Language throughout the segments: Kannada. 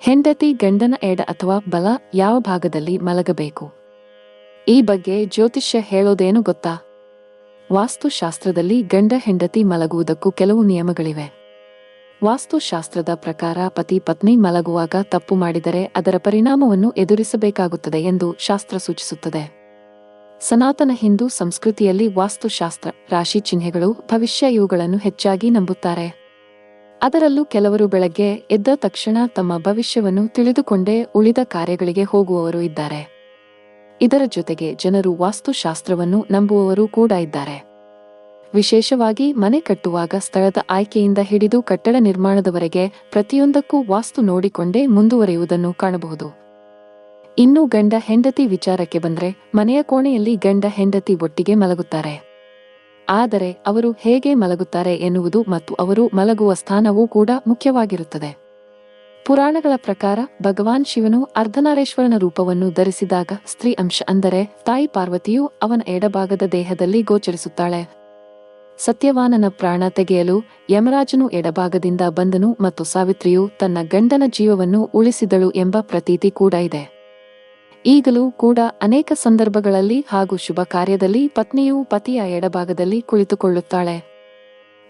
ಹೆಂಡತಿ, ಗಂಡನ ಎಡ ಅಥವಾ ಬಲ ಯಾವ ಭಾಗದಲ್ಲಿ ಮಲಗಬೇಕು? ಈ ಬಗ್ಗೆ ಜ್ಯೋತಿಷ್ಯ ಹೇಳೋದೇನು ಗೊತ್ತಾ? ವಾಸ್ತುಶಾಸ್ತ್ರದಲ್ಲಿ ಗಂಡ, ಹೆಂಡತಿ ಮಲಗುವುದಕ್ಕೂ ಕೆಲವು ನಿಯಮಗಳಿವೆ. ವಾಸ್ತುಶಾಸ್ತ್ರದ ಪ್ರಕಾರ ಪತಿ, ಪತ್ನಿ ಮಲಗುವಾಗ ತಪ್ಪು ಮಾಡಿದರೆ ಅದರ ಪರಿಣಾಮವನ್ನು ಎದುರಿಸಬೇಕಾಗುತ್ತದೆ ಎಂದು ಶಾಸ್ತ್ರ ಸೂಚಿಸುತ್ತದೆ. ಸನಾತನ ಹಿಂದೂ ಸಂಸ್ಕೃತಿಯಲ್ಲಿ ವಾಸ್ತುಶಾಸ್ತ್ರ ರಾಶಿ ಚಿಹ್ನೆಗಳು ಭವಿಷ್ಯ ಇವುಗಳನ್ನು ಹೆಚ್ಚಾಗಿ ನಂಬುತ್ತಾರೆ. ಅದರಲ್ಲೂ ಕೆಲವರು ಬೆಳಗ್ಗೆ ಎದ್ದ ತಕ್ಷಣ ತಮ್ಮ ಭವಿಷ್ಯವನ್ನು ತಿಳಿದುಕೊಂಡೇ ಉಳಿದ ಕಾರ್ಯಗಳಿಗೆ ಹೋಗುವವರು ಇದ್ದಾರೆ. ಇದರ ಜೊತೆಗೆ ಜನರು ವಾಸ್ತುಶಾಸ್ತ್ರವನ್ನು ನಂಬುವವರು ಕೂಡ ಇದ್ದಾರೆ. ವಿಶೇಷವಾಗಿ ಮನೆ ಕಟ್ಟುವಾಗ ಸ್ಥಳದ ಆಯ್ಕೆಯಿಂದ ಹಿಡಿದು ಕಟ್ಟಡ ನಿರ್ಮಾಣದವರೆಗೆ ಪ್ರತಿಯೊಂದಕ್ಕೂ ವಾಸ್ತು ನೋಡಿಕೊಂಡೇ ಮುಂದುವರಿಯುವುದನ್ನು ಕಾಣಬಹುದು. ಇನ್ನು ಗಂಡ ಹೆಂಡತಿ ವಿಚಾರಕ್ಕೆ ಬಂದರೆ ಮನೆಯ ಕೋಣೆಯಲ್ಲಿ ಗಂಡ ಹೆಂಡತಿ ಒಟ್ಟಿಗೆ ಮಲಗುತ್ತಾರೆ. ಆದರೆ ಅವರು ಹೇಗೆ ಮಲಗುತ್ತಾರೆ ಎನ್ನುವುದು ಮತ್ತು ಅವರು ಮಲಗುವ ಸ್ಥಾನವೂ ಕೂಡ ಮುಖ್ಯವಾಗಿರುತ್ತದೆ. ಪುರಾಣಗಳ ಪ್ರಕಾರ ಭಗವಾನ್ ಶಿವನು ಅರ್ಧನಾರೇಶ್ವರನ ರೂಪವನ್ನು ಧರಿಸಿದಾಗ ಸ್ತ್ರೀ ಅಂಶ ಅಂದರೆ ತಾಯಿ ಪಾರ್ವತಿಯು ಅವನ ಎಡಭಾಗದ ದೇಹದಲ್ಲಿ ಗೋಚರಿಸುತ್ತಾಳೆ. ಸತ್ಯವಾನನ ಪ್ರಾಣ ತೆಗೆಯಲು ಯಮರಾಜನು ಎಡಭಾಗದಿಂದ ಬಂದನು ಮತ್ತು ಸಾವಿತ್ರಿಯು ತನ್ನ ಗಂಡನ ಜೀವವನ್ನು ಉಳಿಸಿದಳು ಎಂಬ ಪ್ರತೀತಿ ಕೂಡ ಇದೆ. ಈಗಲೂ ಕೂಡ ಅನೇಕ ಸಂದರ್ಭಗಳಲ್ಲಿ ಹಾಗೂ ಶುಭ ಕಾರ್ಯದಲ್ಲಿ ಪತ್ನಿಯು ಪತಿಯ ಎಡಭಾಗದಲ್ಲಿ ಕುಳಿತುಕೊಳ್ಳುತ್ತಾಳೆ.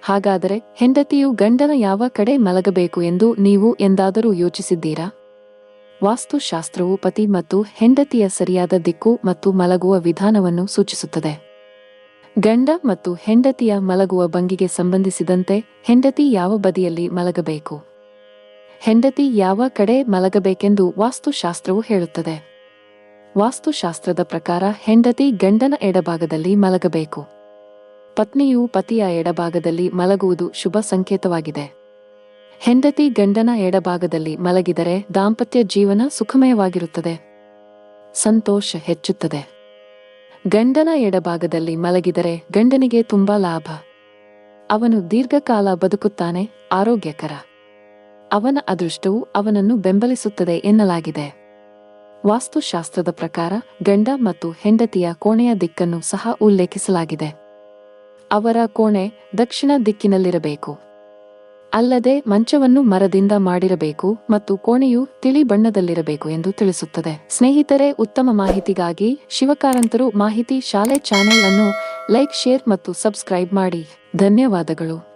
ಹಾಗಾದರೆ ಹೆಂಡತಿಯು ಗಂಡನ ಯಾವ ಕಡೆ ಮಲಗಬೇಕು ಎಂದು ನೀವು ಎಂದಾದರೂ ಯೋಚಿಸಿದ್ದೀರಾ? ವಾಸ್ತುಶಾಸ್ತ್ರವು ಪತಿ ಮತ್ತು ಹೆಂಡತಿಯ ಸರಿಯಾದ ದಿಕ್ಕು ಮತ್ತು ಮಲಗುವ ವಿಧಾನವನ್ನು ಸೂಚಿಸುತ್ತದೆ. ಗಂಡ ಮತ್ತು ಹೆಂಡತಿಯ ಮಲಗುವ ಭಂಗಿಗೆ ಸಂಬಂಧಿಸಿದಂತೆ ಹೆಂಡತಿ ಯಾವ ಬದಿಯಲ್ಲಿ ಮಲಗಬೇಕು? ಹೆಂಡತಿ ಯಾವ ಕಡೆ ಮಲಗಬೇಕೆಂದು ವಾಸ್ತುಶಾಸ್ತ್ರವು ಹೇಳುತ್ತದೆ. ವಾಸ್ತುಶಾಸ್ತ್ರದ ಪ್ರಕಾರ ಹೆಂಡತಿ ಗಂಡನ ಎಡಭಾಗದಲ್ಲಿ ಮಲಗಬೇಕು. ಪತ್ನಿಯು ಪತಿಯ ಎಡಭಾಗದಲ್ಲಿ ಮಲಗುವುದು ಶುಭ ಸಂಕೇತವಾಗಿದೆ. ಹೆಂಡತಿ ಗಂಡನ ಎಡಭಾಗದಲ್ಲಿ ಮಲಗಿದರೆ ದಾಂಪತ್ಯ ಜೀವನ ಸುಖಮಯವಾಗಿರುತ್ತದೆ. ಸಂತೋಷ ಹೆಚ್ಚುತ್ತದೆ. ಗಂಡನ ಎಡಭಾಗದಲ್ಲಿ ಮಲಗಿದರೆ ಗಂಡನಿಗೆ ತುಂಬಾ ಲಾಭ. ಅವನು ದೀರ್ಘಕಾಲ ಬದುಕುತ್ತಾನೆ, ಆರೋಗ್ಯಕರ. ಅವನ ಅದೃಷ್ಟವು ಅವನನ್ನು ಬೆಂಬಲಿಸುತ್ತದೆ ಎನ್ನಲಾಗಿದೆ. ವಾಸ್ತುಶಾಸ್ತ್ರದ ಪ್ರಕಾರ ಗಂಡ ಮತ್ತು ಹೆಂಡತಿಯ ಕೋಣೆಯ ದಿಕ್ಕನ್ನು ಸಹ ಉಲ್ಲೇಖಿಸಲಾಗಿದೆ. ಅವರ ಕೋಣೆ ದಕ್ಷಿಣ ದಿಕ್ಕಿನಲ್ಲಿರಬೇಕು. ಅಲ್ಲದೆ ಮಂಚವನ್ನು ಮರದಿಂದ ಮಾಡಿರಬೇಕು ಮತ್ತು ಕೋಣೆಯು ತಿಳಿ ಬಣ್ಣದಲ್ಲಿರಬೇಕು ಎಂದು ತಿಳಿಸುತ್ತದೆ. ಸ್ನೇಹಿತರೆ, ಉತ್ತಮ ಮಾಹಿತಿಗಾಗಿ ಶಿವಕಾರಂತರು ಮಾಹಿತಿ ಶಾಲೆ ಚಾನೆಲ್ ಅನ್ನು ಲೈಕ್, ಶೇರ್ ಮತ್ತು ಸಬ್ಸ್ಕ್ರೈಬ್ ಮಾಡಿ. ಧನ್ಯವಾದಗಳು.